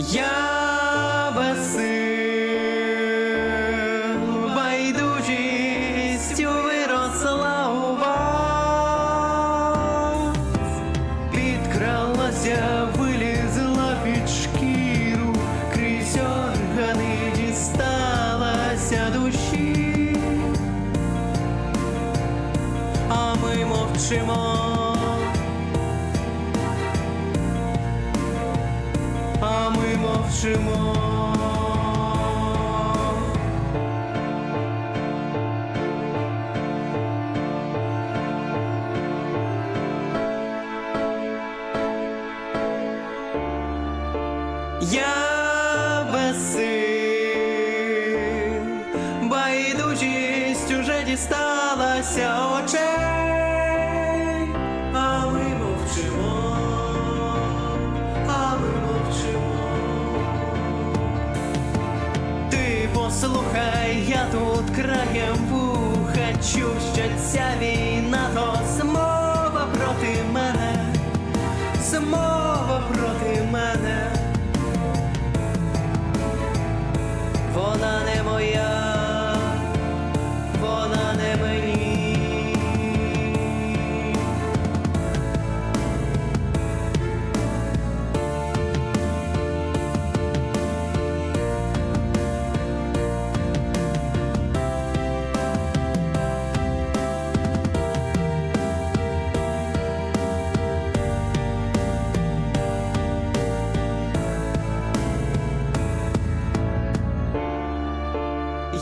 Я без сил, байдужістю виросла у вас, підкралася, вилізла під шкіру, крізь органи дісталася душі, а ми мовчимо. Мовчимо. Я без сил, байдужість уже дісталася очей, чув, що ця війна то змова проти мене, змова проти мене.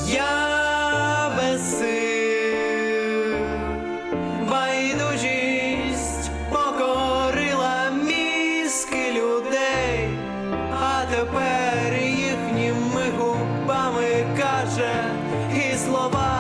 я без сил, байдужість покорила мізки людей, а тепер їхніми губами каже і слова.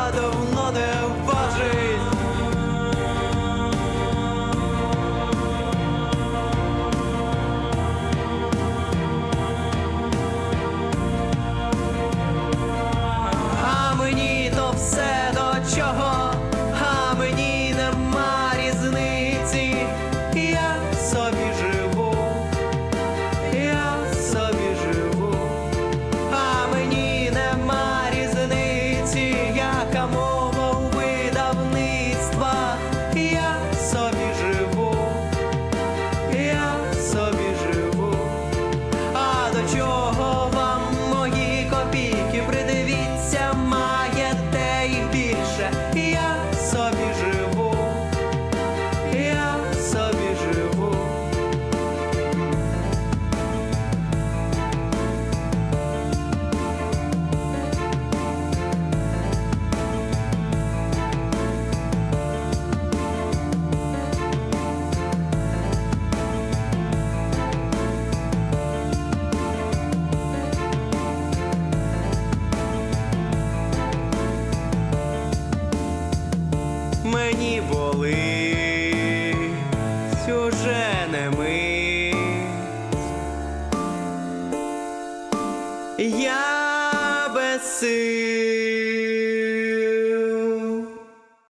я безсиль.